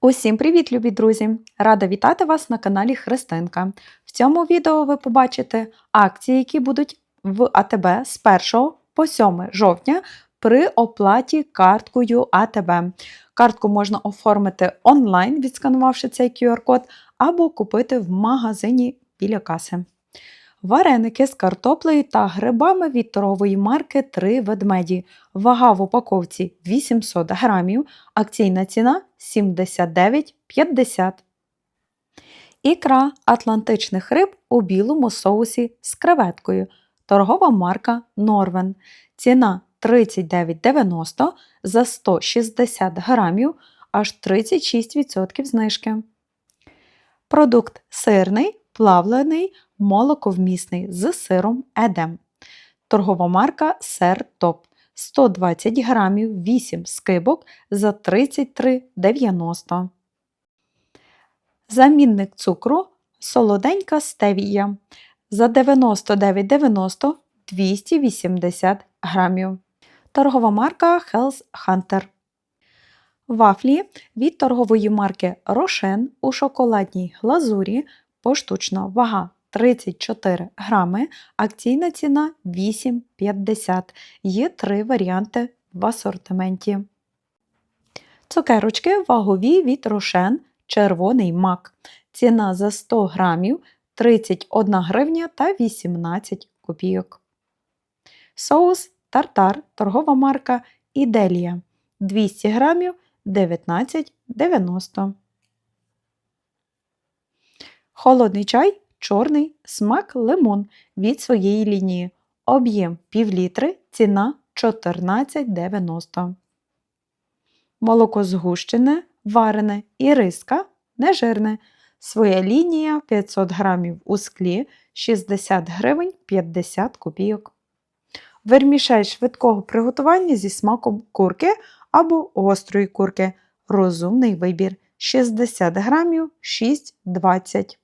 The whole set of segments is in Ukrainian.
Усім привіт, любі друзі! Рада вітати вас на каналі Христинка. В цьому відео ви побачите акції, які будуть в АТБ з 1 по 7 жовтня при оплаті карткою АТБ. Картку можна оформити онлайн, відсканувавши цей QR-код, або купити в магазині біля каси. Вареники з картоплею та грибами від торгової марки «Три ведмеді. Вага в упаковці 800 грамів, акційна ціна 79,50. Ікра атлантичних риб у білому соусі з креветкою. Торгова марка Норвен. Ціна 39,90 за 160 грамів, аж 36% знижки. Продукт сирний, плавлений, молоковмісний з сиром Едем. Торгова марка Сер Топ. 120 грамів 8 скибок за 33,90. Замінник цукру солоденька стевія. За 99,90 280 грамів. Торгова марка Health Hunter. Вафлі від торгової марки Рошен у шоколадній глазурі поштучно вага 34 грами, акційна ціна 8,50. Є три варіанти в асортименті. Цукерочки вагові від Рошен червоний мак. Ціна за 100 грамів 31 гривня та 18 копійок. Соус тартар торгова марка Іделія 200 грамів 19,90. Холодний чай чорний смак лимон від своєї лінії. Об'єм пів літри, ціна 14,90. Молоко згущене, варене і риска нежирне. Своя лінія 500 грамів у склі 60 гривень 50 копійок. Вермішель швидкого приготування зі смаком курки або гострої курки. Розумний вибір 60 грамів 6,20.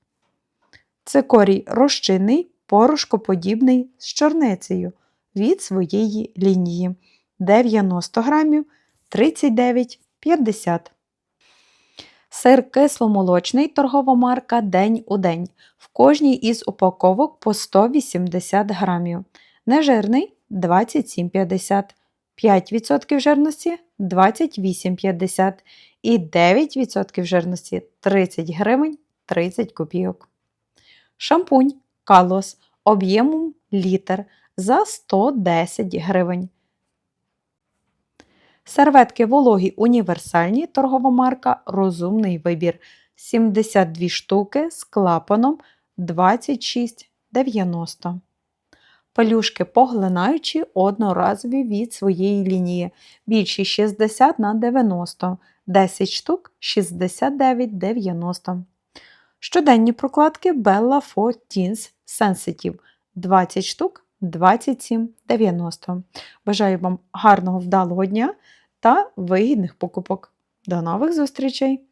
Цикорій розчинний, порошкоподібний з чорницею від своєї лінії 90 грамів 39,50. Сир кисломолочний торгова марка День у день. В кожній із упаковок по 180 грамів. Нежирний 27,50, 5% жирності 28,50 і 9% жирності 30 гривень 30 копійок. Шампунь Калос об'ємом літр за 110 гривень. Серветки вологі універсальні торгова марка Розумний вибір 72 штуки з клапаном 26,90. Пелюшки поглинаючі одноразові від своєї лінії. Більші 60 на 90, 10 штук 69,90. Щоденні прокладки Bella for Teens Sensitive 20 штук 27,90. Бажаю вам гарного вдалого дня та вигідних покупок. До нових зустрічей!